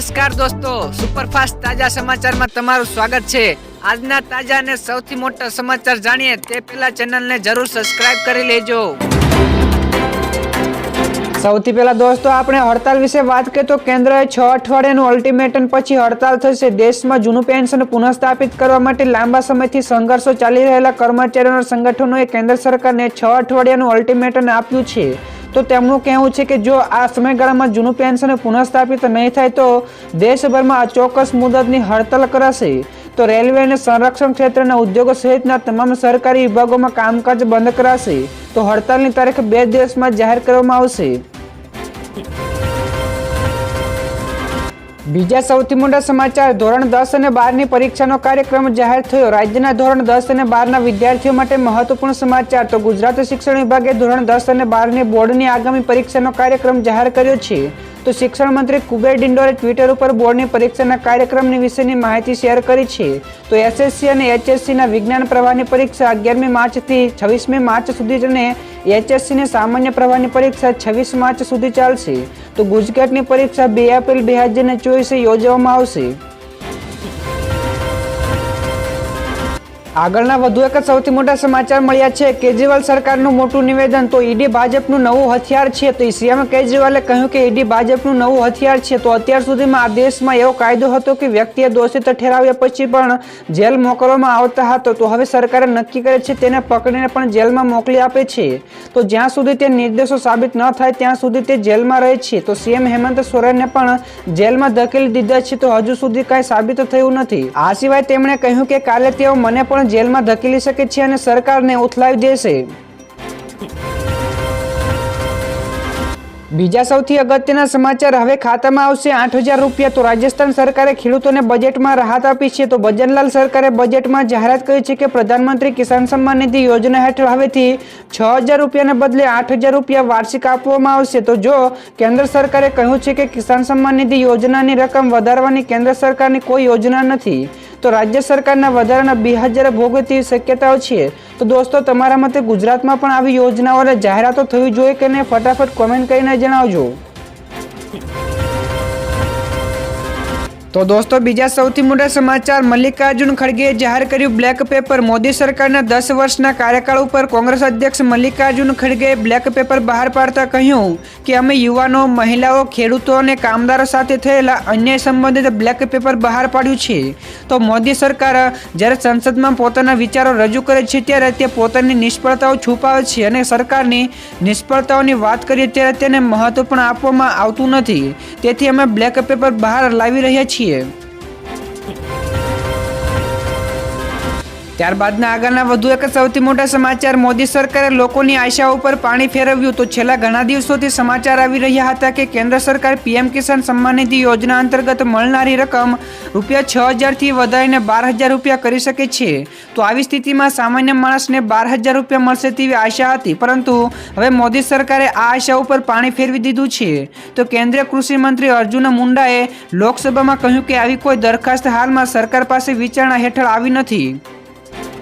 નમસ્કાર દોસ્તો, સુપરફાસ્ટ તાજા સમાચારમાં તમારું સ્વાગત છે. આજના તાજા અને સૌથી મોટા સમાચાર જાણીએ તે પહેલા ચેનલને જરૂર સબસ્ક્રાઇબ કરી લેજો. સૌથી પહેલા દોસ્તો, આપણે હડતાલ વિશે વાત કરીએ તો કેન્દ્રએ છ અઠવાડિયાનું અલ્ટિમેટમ પછી હડતાલ થશે. દેશમાં જૂનું પેન્શન પુનઃસ્થાપિત કરવા માટે લાંબા સમયથી સંઘર્ષો ચાલી રહેલા કર્મચારીઓના સંગઠનોએ કેન્દ્ર સરકારને છ અઠવાડિયાનું અલ્ટિમેટમ આપ્યું છે. તો તેમનું કહેવું છે કે જો આ સમયગાળામાં જૂનું પેન્શન પુનઃસ્થાપિત નહીં થાય તો દેશભરમાં અચોક્કસ મુદતની હડતાલ કરાશે. તો રેલવે અને સંરક્ષણ ક્ષેત્રના ઉદ્યોગો સહિતના તમામ સરકારી વિભાગોમાં કામકાજ બંધ કરાશે. તો હડતાલની તારીખ બે દિવસમાં જાહેર કરવામાં આવશે. બીજા સૌથી મોટા સમાચાર, ધોરણ દસ અને બારની પરીક્ષાનો કાર્યક્રમ જાહેર થયો. રાજ્યના ધોરણ દસ અને બારના વિદ્યાર્થીઓ માટે મહત્વપૂર્ણ સમાચાર. તો ગુજરાત શિક્ષણ વિભાગે ધોરણ દસ અને બારની બોર્ડની આગામી પરીક્ષાનો કાર્યક્રમ જાહેર કર્યો છે. તો શિક્ષણ મંત્રી કુબેર ડિંડોરે ટ્વિટર ઉપર બોર્ડની પરીક્ષાના કાર્યક્રમની વિશેની માહિતી શેર કરી છે. તો એસએસસી અને એચએસસીના વિજ્ઞાન પ્રવાહની પરીક્ષા અગિયારમી માર્ચથી છવ્વીસમી માર્ચ સુધી અને એચએસસીની સામાન્ય પ્રવાહની પરીક્ષા છવ્વીસ માર્ચ સુધી ચાલશે. તો ગુજકેટની પરીક્ષા બે એપ્રિલ બે હજાર ચોવીસે યોજવામાં આવશે. આગળના વધુ એક સૌથી મોટા સમાચાર મળ્યા છે. કેજરીવાલ સરકારનું મોટું નિવેદન, તો ઈડી ભાજપનું નવું હથિયાર છે. તો સીએમ કેજરીવાલે કહ્યું કે ઈડી ભાજપનું નવું હથિયાર છે. તો અત્યાર સુધીમાં આ દેશમાં એવો કાયદો હતો કે વ્યક્તિએ દોષિત ઠેરાવ્યા પછી પણ જેલ મોકલવામાં આવતા હતો. તો હવે સરકારે નક્કી કરે છે તેને પકડીને પણ જેલમાં મોકલી આપે છે. તો જ્યાં સુધી તે નિર્દેશો સાબિત ન થાય, ત્યાં સુધી તે જેલમાં રહે છે. તો સીએમ હેમંત સોરેનને પણ જેલમાં ધકેલી દીધા છે. તો હજુ સુધી કાંઈ સાબિત થયું નથી. આ સિવાય તેમણે કહ્યું કે કાલે તેઓ મને પણ જેલમાં ધકેલી શકે છે અને સરકારને ઉથલાવી દેશે. બીજા સૌથી અગત્યના સમાચાર હવે ખાતામાં આવશે. આઠ હજાર રૂપિયા તો રાજસ્થાન સરકારે ખેડૂતોને બજેટમાં રાહત આપી છે. તો ભજનલાલ સરકારે બજેટમાં જાહેરાત કરી છે કે પ્રધાનમંત્રી કિસાન સન્માન નિધિ યોજના હેઠળ હવેથી છ હજાર રૂપિયાને બદલે આઠ હજાર રૂપિયા વાર્ષિક આપવામાં આવશે. તો જો કેન્દ્ર સરકારે કહ્યું છે કે કિસાન સન્માન નિધિ યોજનાની રકમ વધારવાની કેન્દ્ર સરકારની કોઈ યોજના નથી. તો રાજ્ય સરકારના વધારાના બે હજાર ભોગવે તેવી શક્યતાઓ છે. તો દોસ્તો, તમારા મતે ગુજરાતમાં પણ આવી યોજનાઓને જાહેરાતો થવી જોઈએ કે નહીં? ફટાફટ કોમેન્ટ કરીને જણાવજો. તો દોસ્તો, બીજા સૌથી મોટા સમાચાર, મલ્લિકાર્જુન ખડગેએ જાહેર કર્યું બ્લેક પેપર. મોદી સરકારના દસ વર્ષના કાર્યકાળ ઉપર કોંગ્રેસ અધ્યક્ષ મલ્લિકાર્જુન ખડગેએ બ્લેક પેપર બહાર પાડતા કહ્યું કે અમે યુવાનો, મહિલાઓ, ખેડૂતો અને કામદારો સાથે થયેલા અન્યાય સંબંધિત બ્લેક પેપર બહાર પાડ્યું છે. તો મોદી સરકાર જ્યારે સંસદમાં પોતાના વિચારો રજૂ કરે છે ત્યારે તે પોતાની નિષ્ફળતાઓ છુપાવે છે અને સરકારની નિષ્ફળતાઓની વાત કરીએ ત્યારે તેને મહત્વ પણ આપવામાં આવતું નથી. તેથી અમે બ્લેક પેપર બહાર લાવી રહ્યા છીએ. you. ત્યારબાદના આગળના વધુ એક સૌથી મોટા સમાચાર. મોદી સરકારે લોકોની આશા ઉપર પાણી ફેરવ્યું તો છેલ્લા ઘણા દિવસોથી સમાચાર આવી રહ્યા હતા કે કેન્દ્ર સરકાર પીએમ કિસાન સન્માન નિધિ યોજના અંતર્ગત મળનારી રકમ રૂપિયા છ હજારથી વધારીને બાર હજાર રૂપિયા કરી શકે છે. તો આવી સ્થિતિમાં સામાન્ય માણસને બાર હજાર રૂપિયા મળશે તેવી આશા હતી, પરંતુ હવે મોદી સરકારે આ આશા ઉપર પાણી ફેરવી દીધું છે. તો કેન્દ્રીય કૃષિ મંત્રી અર્જુન મુંડાએ લોકસભામાં કહ્યું કે આવી કોઈ દરખાસ્ત હાલમાં સરકાર પાસે વિચારણા હેઠળ આવી નથી.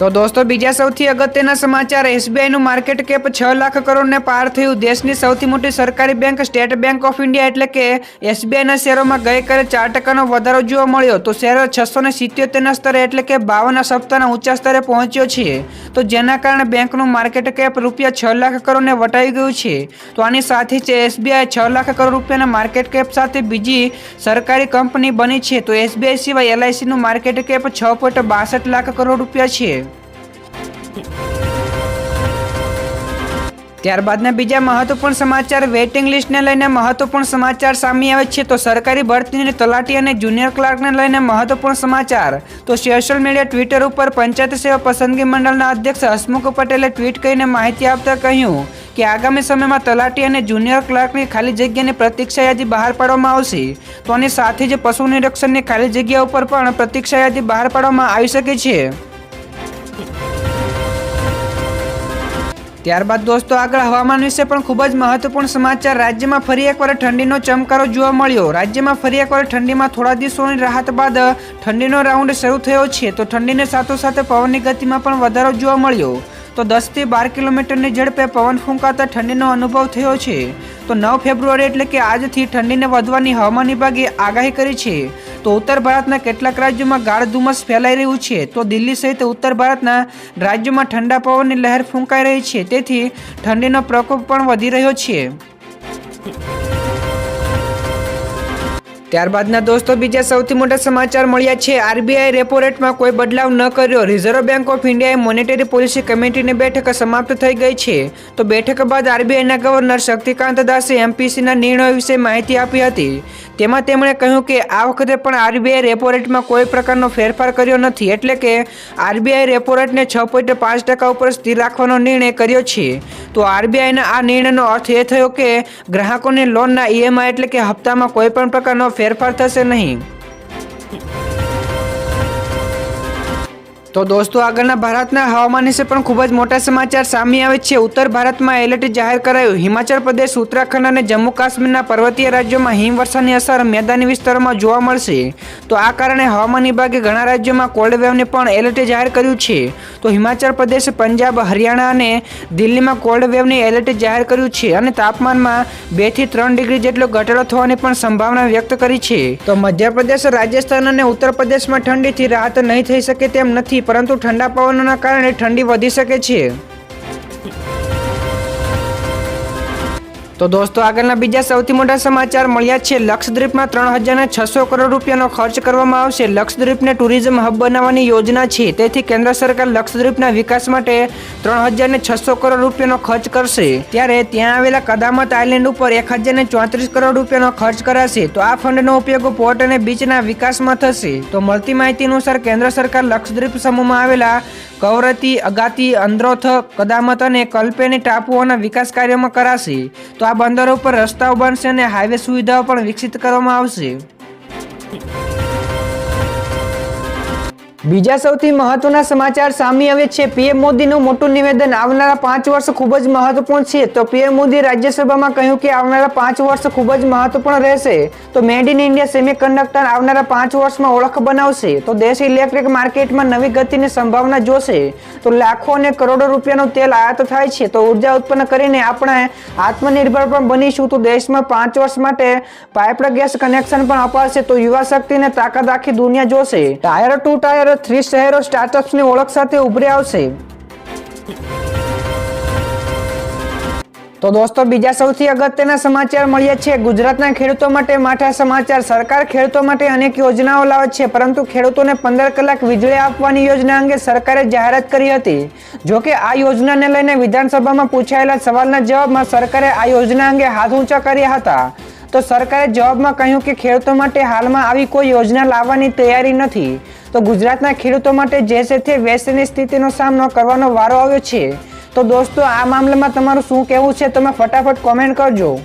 તો દોસ્તો, બીજા સૌથી અગત્યના સમાચાર, એસબીઆઈનું માર્કેટ કેપ છ લાખ કરોડને પાર થયું. દેશની સૌથી મોટી સરકારી bank State Bank of India એટલે કે એસબીઆઈના શેરોમાં ગઈકાલે ચાર ટકાનો વધારો જોવા મળ્યો. તો શેરો છસો ને સિત્યોતેરના સ્તરે એટલે કે બાવનના સપ્તાહના ઊંચા સ્તરે પહોંચ્યો છે. તો જેના કારણે બેંકનું માર્કેટ કેપ રૂપિયા છ લાખ કરોડને વટાવી ગયું છે. તો આની સાથે જ એસબીઆઈ છ લાખ કરોડ રૂપિયાના માર્કેટ કેપ સાથે બીજી સરકારી કંપની બની છે. તો એસબીઆઈ સિવાય એલઆઈસીનું માર્કેટ કેપ છ પોઈન્ટ બાસઠ લાખ કરોડ રૂપિયા છે. ત્યારબાદના બીજા મહત્વપૂર્ણ સમાચાર, વેઇટિંગ લિસ્ટને લઈને મહત્વપૂર્ણ સમાચાર સામે આવે છે તો સરકારી ભરતીની તલાટી અને જુનિયર ક્લાર્કને લઈને મહત્વપૂર્ણ સમાચાર. તો સોશિયલ મીડિયા, ટ્વિટર ઉપર પંચાયત સેવા પસંદગી મંડળના અધ્યક્ષ હસમુખ પટેલે ટ્વીટ કરીને માહિતી આપતા કહ્યું કે આગામી સમયમાં તલાટી અને જુનિયર ક્લાર્કની ખાલી જગ્યાની પ્રતીક્ષા યાદી બહાર પાડવામાં આવશે. તો આની સાથે જ પશુ નિરીક્ષણની ખાલી જગ્યા ઉપર પણ પ્રતીક્ષા યાદી બહાર પાડવામાં આવી શકે છે. ત્યારબાદ દોસ્તો, આગળ હવામાન વિશે પણ ખૂબ જ મહત્વપૂર્ણ સમાચાર. રાજ્યમાં ફરી એકવાર ઠંડીનો ચમકારો જોવા મળ્યો. રાજ્યમાં ફરી એકવાર ઠંડીમાં થોડા દિવસોની રાહત બાદ ઠંડીનો રાઉન્ડ શરૂ થયો છે. તો ઠંડીને સાથોસાથ પવનની ગતિમાં પણ વધારો જોવા મળ્યો. તો દસથી બાર કિલોમીટરની ઝડપે પવન ફૂંકાતા ઠંડીનો અનુભવ થયો છે. તો નવ ફેબ્રુઆરી એટલે કે આજથી ઠંડીને વધવાની હવામાન વિભાગે આગાહી કરી છે. તો ઉત્તર ભારતના કેટલાક રાજ્યોમાં ગાઢ ધુમ્મસ ફેલાઈ રહ્યું છે. તો દિલ્હી સહિત ઉત્તર ભારતના રાજ્યોમાં ઠંડા પવનની લહેર ફૂંકાઈ રહી છે. તેથી ઠંડીનો પ્રકોપ પણ વધી રહ્યો છે. ત્યારબાદના દોસ્તો, બીજા સૌથી મોટા સમાચાર મળ્યા છે. આરબીઆઈ રેપો રેટમાં કોઈ બદલાવ ન કર્યો. રિઝર્વ બેંક ઓફ ઇન્ડિયાએ મોનેટરી પોલિસી કમિટીની બેઠક સમાપ્ત થઈ ગઈ છે. તો બેઠક બાદ આરબીઆઈના ગવર્નર શક્તિકાંત દાસે એમપીસીના નિર્ણયો વિશે માહિતી આપી હતી. તેમાં તેમણે કહ્યું કે આ વખતે પણ આરબીઆઈ રેપો રેટમાં કોઈ પ્રકારનો ફેરફાર કર્યો નથી, એટલે કે આરબીઆઈ રેપો રેટને છ પોઈન્ટ પાંચ ટકા ઉપર સ્થિર રાખવાનો નિર્ણય કર્યો છે. તો આરબીઆઈના આ નિર્ણયનો અર્થ એ થયો કે ગ્રાહકોને લોનના ઈએમઆઈ એટલે કે હપ્તામાં કોઈ પણ પ્રકારનો ફેરફાર થશે નહીં. તો દોસ્તો, આગળના ભારતના હવામાન વિશે પણ ખૂબ જ મોટા સમાચાર સામે આવે છે. ઉત્તર ભારતમાં એલર્ટ જાહેર કરાયું. હિમાચલ પ્રદેશ, ઉત્તરાખંડ અને જમ્મુ કાશ્મીરના પર્વતીય રાજ્યોમાં હિમવર્ષાની અસર મેદાની વિસ્તારોમાં જોવા મળશે. તો આ કારણે હવામાન વિભાગે ઘણા રાજ્યોમાં કોલ્ડ વેવને પણ એલર્ટ જાહેર કર્યું છે. તો હિમાચલ પ્રદેશ, પંજાબ, હરિયાણા અને દિલ્હીમાં કોલ્ડ વેવની એલર્ટ જાહેર કર્યું છે અને તાપમાનમાં બેથી ત્રણ ડિગ્રી જેટલો ઘટાડો થવાની પણ સંભાવના વ્યક્ત કરી છે. તો મધ્યપ્રદેશ, રાજસ્થાન અને ઉત્તર પ્રદેશમાં ઠંડીથી રાહત નહીં થઈ શકે તેમ નથી. પરંતુ ઠંડા પવનોના કારણે ઠંડી વધી શકે છે. તો દોસ્તો, આગળના બીજા સૌથી મોટા સમાચાર મળ્યા છે. લક્ષદ્વીપમાં ત્રણ હજારને છસો કરોડ રૂપિયાનો ખર્ચ કરવામાં આવશે. લક્ષદ્વીપને ટુરિઝમ હબ બનાવવાની યોજના છે. તેથી કેન્દ્ર સરકાર લક્ષદ્વીપના વિકાસ માટે ત્રણ હજારને છસો કરોડ રૂપિયાનો ખર્ચ કરશે. ત્યારે ત્યાં આવેલા કદામત આઇલેન્ડ ઉપર એક હજારને ચોત્રીસ કરોડ રૂપિયાનો ખર્ચ કરાશે. તો આ ફંડનો ઉપયોગ પોર્ટ અને બીચના વિકાસમાં થશે. તો મળતી માહિતી અનુસાર કેન્દ્ર સરકાર લક્ષદ્વીપ સમૂહમાં આવેલા કવરતી અગાતી, અંદ્રોથ, કદામત અને કલ્પેની ટાપુઓના વિકાસ કાર્યોમાં કરાશે. તો આ બંદરો પર રસ્તાઓ બનશે અને હાઈવે સુવિધાઓ પણ વિકસિત કરવામાં આવશે. બીજા સૌથી મહત્વના સમાચાર સામે આવે છે. પીએમ મોદીનું મોટું નિવેદન, આવનારા પાંચ વર્ષ ખૂબ જ મહત્વપૂર્ણ છે. તો પીએમ મોદી રાજ્યસભામાં કહ્યું કે આવનારા પાંચ વર્ષ ખૂબ જ મહત્વપૂર્ણ રહેશે. તો મેડ ઇન ઇન્ડિયા સેમિકન્ડક્ટર આવનારા પાંચ વર્ષમાં ઓળખ બનાવશે. તો દેશ ઇલેક્ટ્રિક માર્કેટમાં નવી ગતિની સંભાવના જોશે. તો લાખો અને કરોડો રૂપિયાનું તેલ આયાત થાય છે. તો ઊર્જા ઉત્પન્ન કરીને આપણે આત્મનિર્ભર પણ બનીશું. તો દેશમાં પાંચ વર્ષ માટે પાઇપડ ગેસ કનેક્શન પણ અપાશે. તો યુવા શક્તિને તાકાત આખી દુનિયા જોશે. ટાયર ટુ ટાયર થ્રી શહેરો સ્ટાર્ટઅપ્સની ઓળખ સાથે ઉભરી આવશે. તો દોસ્તો, બીજા સૌથી અગત્યના સમાચાર મળ્યા છે. ગુજરાતના ખેડૂતો માટે માઠા સમાચાર. સરકાર ખેડૂતો માટે અનેક યોજનાઓ લાવે છે, પરંતુ ખેડૂતોને પંદર કલાક વીજળી આપવાની યોજના અંગે સરકારે જાહેરાત કરી હતી. જો કે આ યોજનાને લઈને વિધાનસભામાં પૂછાયેલા સવાલના જવાબમાં સરકારે આ યોજના અંગે હાથ ઊંચા કર્યા હતા. તો સરકારે જવાબમાં કહ્યું કે ખેડૂતો માટે હાલમાં આવી કોઈ યોજના લાવવાની તૈયારી નથી. તો ગુજરાતના ખેડૂતો માટે જે છે તે વેસ્ટની સ્થિતિનો સામનો કરવાનો વારો આવ્યો છે. તો દોસ્તો, આ મામલામાં તમારું શું કહેવું છે? તમે ફટાફટ કોમેન્ટ કરજો.